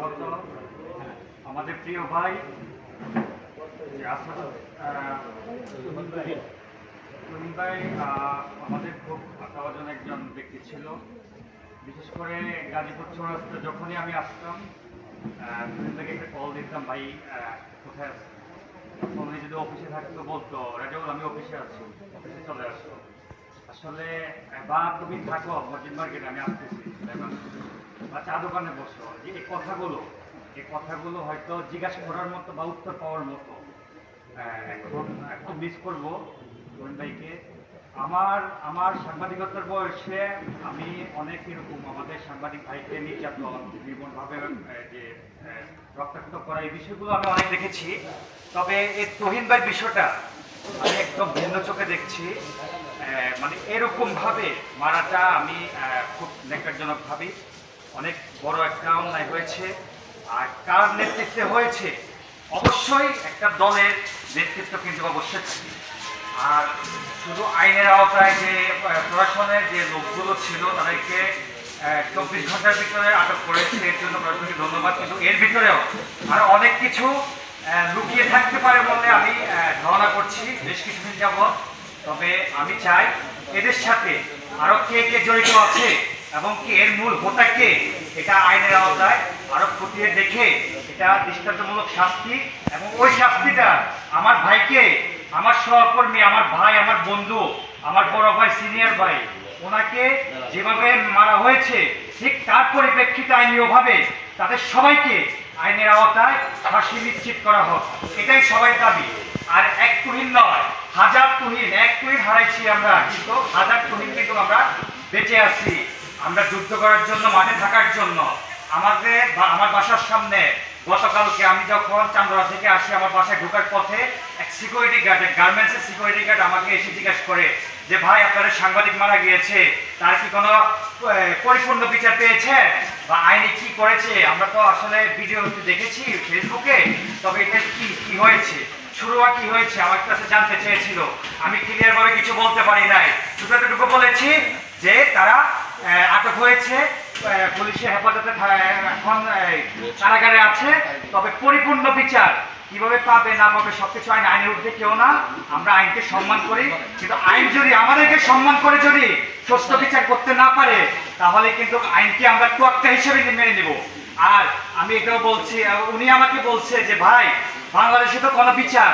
প্রথমত আমাদের প্রিয় ভাই আমাদের খুব আস্থাভাজন একজন ব্যক্তি ছিল। বিশেষ করে গাজীপুর চৌরাস্তা যখনই আমি আসতাম ভাইকে একটা কল দিতাম, ভাই কোথায় আছেন? তখন উনি যদি অফিসে থাকতো, বলতো, রাজাউল, আমি অফিসে আছি অফিসে চলে আসতো আসলে বা তুমি থাকো, মসজিদ মার্কেটে, আমি আসতেছি। বা চা দোকানে বসো, যে এই কথাগুলো এই কথাগুলো হয়তো জিজ্ঞাসা করার মতো বা উত্তর পাওয়ার মতো। এখন একটু মিস করব রহিম ভাইকে। আমার আমার সাংবাদিকতার বয়সে আমি অনেক এরকম আমাদের সাংবাদিক ভাইকে নির্যাতন, বিভিন্নভাবে যে রক্তাক্ত করা এই বিষয়গুলো আমি অনেক দেখেছি। তবে এই তহিন ভাইয়ের বিষয়টা আমি একদম ভিন্ন চোখে দেখছি। মানে এরকম ভাবে মারাটা আমি খুব নেকারজনক ভাবি। অনেক বড় একটা অন্যায় হয়েছে। আর কার নেতৃত্বে হয়েছে? অবশ্যই একটা দলের নেতৃত্ব কিন্তু অবশ্যই থাকে। আর শুধু আইনের আওতায় যে প্রশাসনের যে লোকগুলো ছিল, তাদেরকে চব্বিশ ঘণ্টার ভিতরে আটক করেছে, এর জন্য প্রশাসনকে ধন্যবাদ। কিন্তু এর ভিতরেও আর অনেক কিছু লুকিয়ে থাকতে পারে বলে আমি ধারণা করছি। বেশ কিছুদিন যাবৎ। তবে আমি চাই এদের সাথে আরও কে কে জড়িত আছে এবং কি এর মূল হোতা কে? এটা আইনের আওতায় আরও খতিয়ে দেখে এটা দৃষ্টান্তমূলক শাস্তি এবং ওই শাস্তিটা আমার ভাইকে, আমার সহকর্মী, আমার ভাই, আমার বন্ধু, আমার বড় ভাই, সিনিয়র ভাই, ওনাকে যেভাবে মারা হয়েছে, ঠিক তার পরিপ্রেক্ষিতে আইনীয়ভাবে তাদের সবাইকে আইনের আওতায় ফাঁসি নিশ্চিত করা হোক। এটাই সবাই দাবি। আর এক তুহিন নয়, হাজার তুহিন, এক তুহিন হারাইছি আমরা কিন্তু, হাজার তুহিন কিন্তু আমরা বেঁচে আছি। আমরা যুদ্ধ করার জন্য, মাঠে থাকার জন্য, আমাদের আমার বাসার সামনে, গতকালকে আমি যখন চান্দরা থেকে আসি, আমার বাসায় ঢোকার পথে এক সিকিউরিটি গার্ড এক গার্মেন্টসের সিকিউরিটি গার্ড আমাকে এসে জিজ্ঞাসা করে যে, ভাই, আপনাদের সাংবাদিক মারা গিয়েছে, তার কি কোনো পরিপূর্ণ বিচার পেয়েছে? বা আইনে কি করেছে? আমরা তো আসলে ভিডিও দেখেছি ফেসবুকে তবে এটা কি কি হয়েছে? শুরুয়া কি হয়েছে? আমার কাছে জানতে চেয়েছিল। আমি ক্লিয়ার ভাবে কিছু বলতে পারি নাই। দুটোটুকু বলেছি যে, তারা আটক হয়েছে পুলিশের হেফাজতে এখন কারাগারে আছে। তবে পরিপূর্ণ বিচার কীভাবে পাবে, না পাবে, সবকিছু আইন আইনের ঊর্ধ্বে কেউ না। আমরা আইনকে সম্মান করি। কিন্তু আইন যদি আমাদেরকে সম্মান করে যদি সুস্থ বিচার করতে না পারে, তাহলে কিন্তু আইনকে আমরা তোয়াক্কা হিসেবে মেনে নেব। আর আমি এটাও বলছি উনি আমাকে বলছে যে, ভাই, বাংলাদেশে তো কোনো বিচার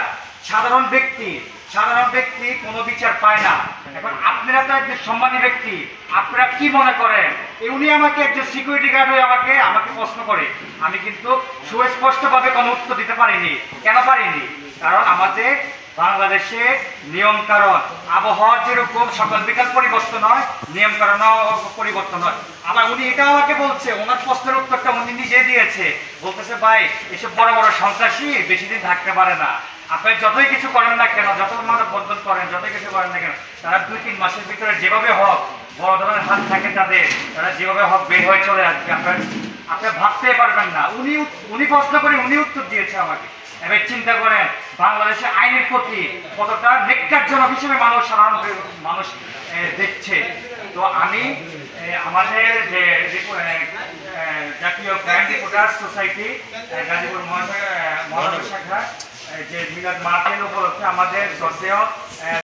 সাধারণ ব্যক্তি সাধারণ ব্যক্তি কোনো বিচার পায় না। এখন আপনারা তো একজন সম্মানী ব্যক্তি। আপনারা কি মনে করেন? উনি আমাকে একজন সিকিউরিটি গার্ড হয়ে আমাকে আমাকে প্রশ্ন করে। আমি কিন্তু সুস্পষ্টভাবে কোনো উত্তর দিতে পারিনি। কেন পারিনি? কারণ আমাদের বাংলাদেশে নিয়ম কারণ আবহাওয়ার যেরকম সকাল বিকাল পরিবর্তন হয় নিয়ম কারণও পরিবর্তন হয়। আবার উনি এটা আমাকে বলছে, ওনার প্রশ্নের উত্তরটা উনি নিজে দিয়েছে। বলতেছে, ভাই, এসব বড় বড় সন্ত্রাসী বেশি দিন থাকতে পারে না। আপনি যতই কিছু করেন না কেন, যত মানব বন্ধন করেন, যতই কিছু করেন না কেন, তারা দুই তিন মাসের ভিতরে যেভাবে হোক, বড় ধরনের হাত থাকে তাদের, তারা যেভাবে হোক বের হয়ে চলে আসবে। আপনার আপনি ভাবতে পারবেন না। উনি উনি প্রশ্ন করে উনি উত্তর দিয়েছে আমাকে। এবার চিন্তা করেন, বাংলাদেশে আইনের প্রতি কতটা নেককারজনক হিসেবে মানুষ সাধারণ মানুষ দেখছে। তো আমি আমাদের যে জাতীয় ক্রাইম রিপোর্টার সোসাইটি গাজীপুর মহানগর শাখা যে মিলাদ মাহফিল উপলক্ষে আমাদের এ,